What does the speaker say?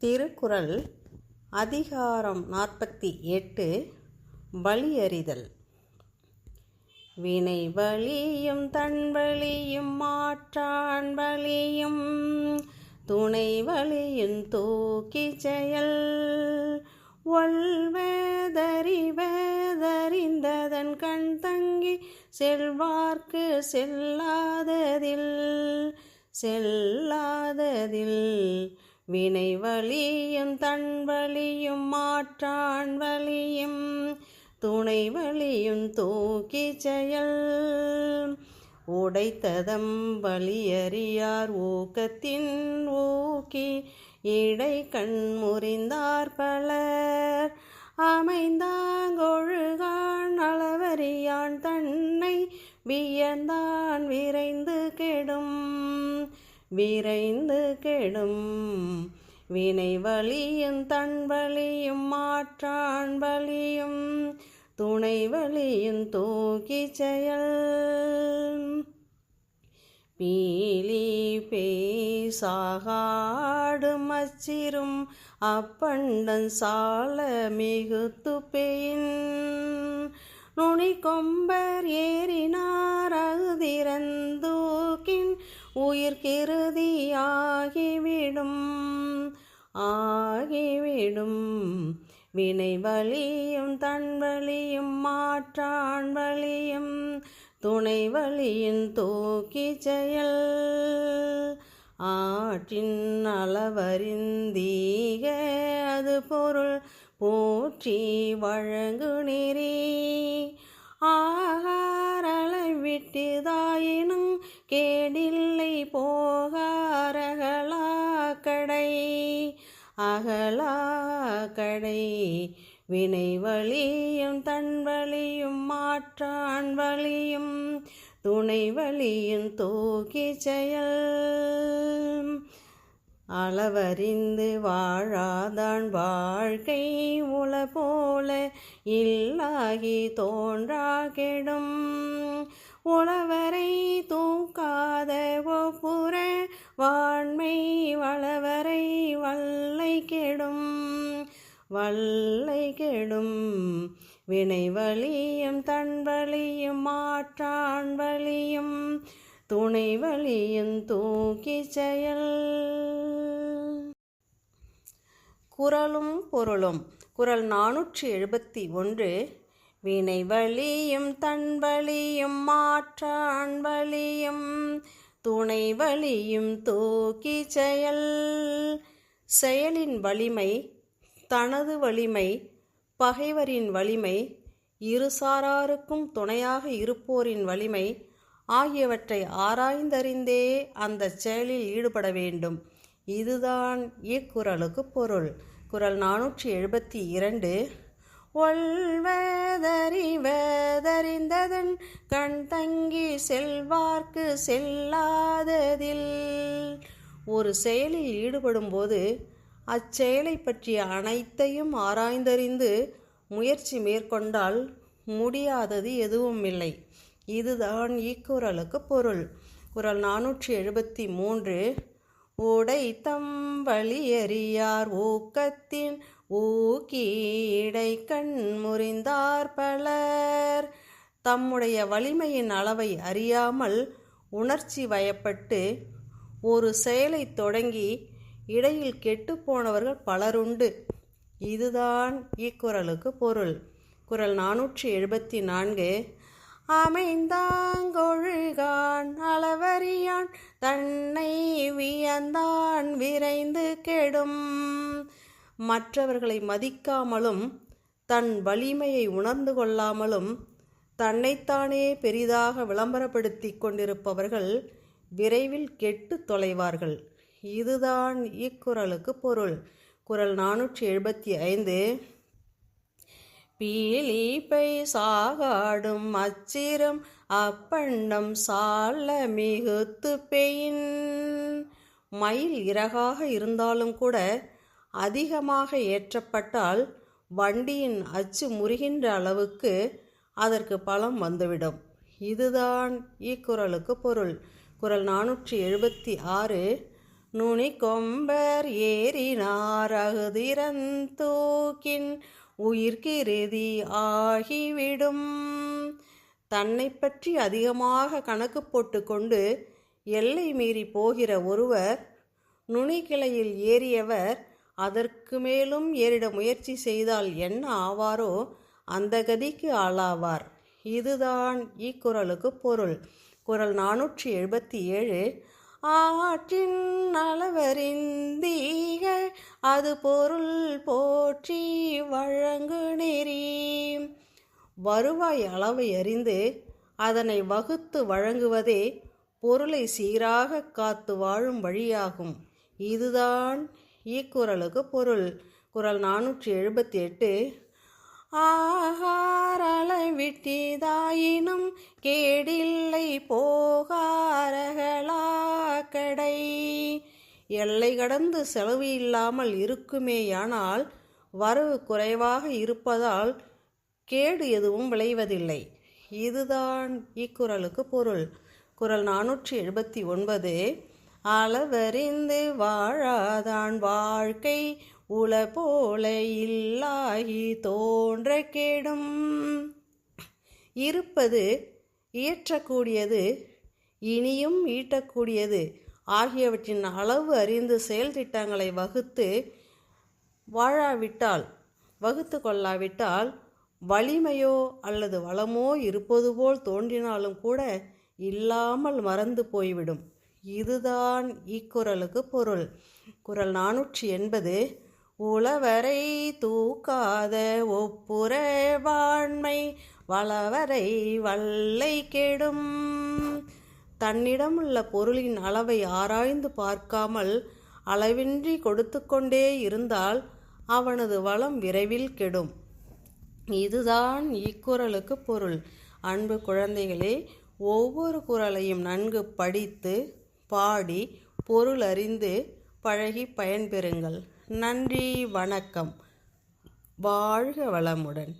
திருக்குறள் அதிகாரம் நாற்பத்தி எட்டு வழியறிதல். வினை வழியும் தன் வழியும் மாற்றான் வழியும் துணை வழியும் தூக்கி செயல். ஒல்வேதறிவேதறிந்ததன் கண் தங்கி செல்வார்க்கு செல்லாததில் செல்லாததில் வினை வலியும் தன் வலியும் மாற்றான் வலியும் துணை வலியும் தூக்கி செயல். உடைத்ததம் வலியறியார் ஊக்கத்தின் ஊக்கி இடை கண் முறிந்தார் பலர். அமைந்தாங்கொழுகான் அளவறியான் தன்னை வியந்தான் விரைந்து கெடும். விரைந்து கெடும். வினை வழியும் தன் வழியும் மாற்றான் வழியும். துணை வழியும் தூக்கி செயல். பீலி பேசாகாடு மச்சிரும் அப்பண்டன் சால மிகுத்து பெயின். நுனி கொம்பர் ஏறினார் அது திறந்து உயிர்கிருதி ஆகிவிடும் ஆகிவிடும். வினை வலியும் தன் வலியும் மாற்றான் வலியும் துணை வலியின் தூக்கி செயல். ஆற்றின் அளவறிந்தீக அது பொருள் போற்றி வழங்கு நெறி. ஆகாரளை விட்டுதாயினும் கேடில் போகாரகளா அகலாக்கடை. வினை வழியும் தன் வழியும் மாற்றான் வழியும் துணை வழியும் தூக்கி செயல். அளவறிந்து வாழாதான் வாழ்க்கை உள போல இல்லாகி தோன்றா கெடும் உளவரை தூக்காத ஒப்புற வாண்மை வளவரை வல்லை கெடும். வல்லை கெடும். வினை வலியும் தன் வலியும் மாற்றான் வலியும் துணை வலியும் தூக்கி செயல். குரலும் பொருளும். குரல் நானூற்றி எழுபத்தி ஒன்று. வினை வலியும் தன் வலியும் மாற்றான் வலியும் துணை வலியும் தூக்கி செயல். செயலின் வலிமை தனது வலிமை பகைவரின் வலிமை இருசாராருக்கும் துணையாக இருப்போரின் வலிமை ஆகியவற்றை ஆராய்ந்தறிந்தே அந்த செயலில் ஈடுபட வேண்டும். இதுதான் இக்குறளுக்கு பொருள். குரல் நானூற்றி எழுபத்தி இரண்டு. ஒல்வதறிவதறிந்ததன் கண் தங்கி செல்வார்க்கு செல்லாததில். ஒரு செயலில் ஈடுபடும்போது அச்செயலை பற்றிய அனைத்தையும் ஆராய்ந்தறிந்து முயற்சி மேற்கொண்டால் முடியாதது எதுவும் இல்லை இதுதான் இக்குறளுக்கு பொருள். குரல் நானூற்றி எழுபத்தி மூன்று. உடை வழியறியார் ஊக்கத்தின் ஊக்கீடை கண் முறிந்தார் பலர். தம்முடைய வலிமையின் அளவை அறியாமல் உணர்ச்சி வயப்பட்டு ஒரு செயலை தொடங்கி இடையில் கெட்டுப்போனவர்கள் பலருண்டு. இதுதான் இக்குறளுக்கு பொருள். குரல் நானூற்றி எழுபத்தி நான்கு. அமைந்தாங்கொழுகான் அளவறியான் தன்னை வியந்தான் விரைந்து கெடும். மற்றவர்களை மதிக்காமலும் தன் வலிமையை உணர்ந்து கொள்ளாமலும் தன்னைத்தானே பெரிதாக விளம்பரப்படுத்தி கொண்டிருப்பவர்கள் விரைவில் கெட்டு தொலைவார்கள். இதுதான் இக்குறளுக்கு பொருள். குரல் நானூற்றி எழுபத்தி ஐந்து. பீலிப்பை சாகாடும் அச்சிரம் அப்பண்ணம் சால மிகுத்து பெயின். மயில் இறகாக இருந்தாலும் கூட அதிகமாக ஏற்றப்பட்டால் வண்டியின் அச்சு முறிகின்ற அளவுக்கு அதற்கு பலம் வந்துவிடும். இதுதான் இக்குறளுக்கு பொருள். குரல் நானூற்றி எழுபத்தி ஆறு நுனி கொம்பர் ஏறினார் அகுதிரந்தூக்கின் உயிர்கிருதி ஆகிவிடும். தன்னை பற்றி அதிகமாக கணக்கு போட்டுக்கொண்டு எல்லை மீறி போகிற ஒருவர் நுனிக்கிளையில் ஏறியவர் அதற்கு மேலும் ஏறிட முயற்சி செய்தால் என்ன ஆவாரோ அந்த கதிக்கு ஆளாவார். இதுதான் இக்குறளுக்கு பொருள். குறள் நானூற்றி எழுபத்தி ஏழு ஆற்றின் அளவறிந்தீக அது பொருள் போற்றி வழங்கு நெறி வருவாய் அளவை அறிந்து அதனை வகுத்து வழங்குவதே பொருளை சீராக காத்து வாழும் வழியாகும். இதுதான் இக்குறளுக்கு பொருள். குரல் நானூற்றி எழுபத்தி எட்டு ஆகாரளை விட்டிதாயினும் கேடில்லை போகாரகளாக்கடை எல்லை கடந்து செலவு இல்லாமல் இருக்குமேயானால் வரவு குறைவாக இருப்பதால் கேடு எதுவும் விளைவதில்லை. இதுதான் இக்குறளுக்கு பொருள். குரல் நானூற்றி எழுபத்தி ஒன்பது அளவறிந்து வாழாதான் வாழ்க்கை உல போல இல்லாகி தோன்ற கேடும் இருப்பது இயற்றக்கூடியது இனியும் ஈட்டக்கூடியது ஆகியவற்றின் அளவு அறிந்து செயல் திட்டங்களை வகுத்து வாழாவிட்டால் வகுத்து கொள்ளாவிட்டால் வலிமையோ அல்லது வளமோ இருப்பது போல் தோன்றினாலும் கூட இல்லாமல் மறந்து போய்விடும். இதுதான் இக்குறளுக்கு பொருள். குறள் நானூற்றி எண்பது உளவரை தூக்காத ஒப்புர வாண்மை வளவரை வல்லை கெடும். தன்னிடம் உள்ள பொருளின் அளவை ஆராய்ந்து பார்க்காமல் அளவின்றி கொடுத்து கொண்டே இருந்தால் அவனது வளம் விரைவில் கெடும். இதுதான் இக்குறளுக்கு பொருள். அன்பு குழந்தைகளே ஒவ்வொரு குரலையும் நன்கு படித்து பாடி பொருள் அறிந்து பழகி பயன்பெறுங்கள். நன்றி வணக்கம். வாழ்க வளமுடன்.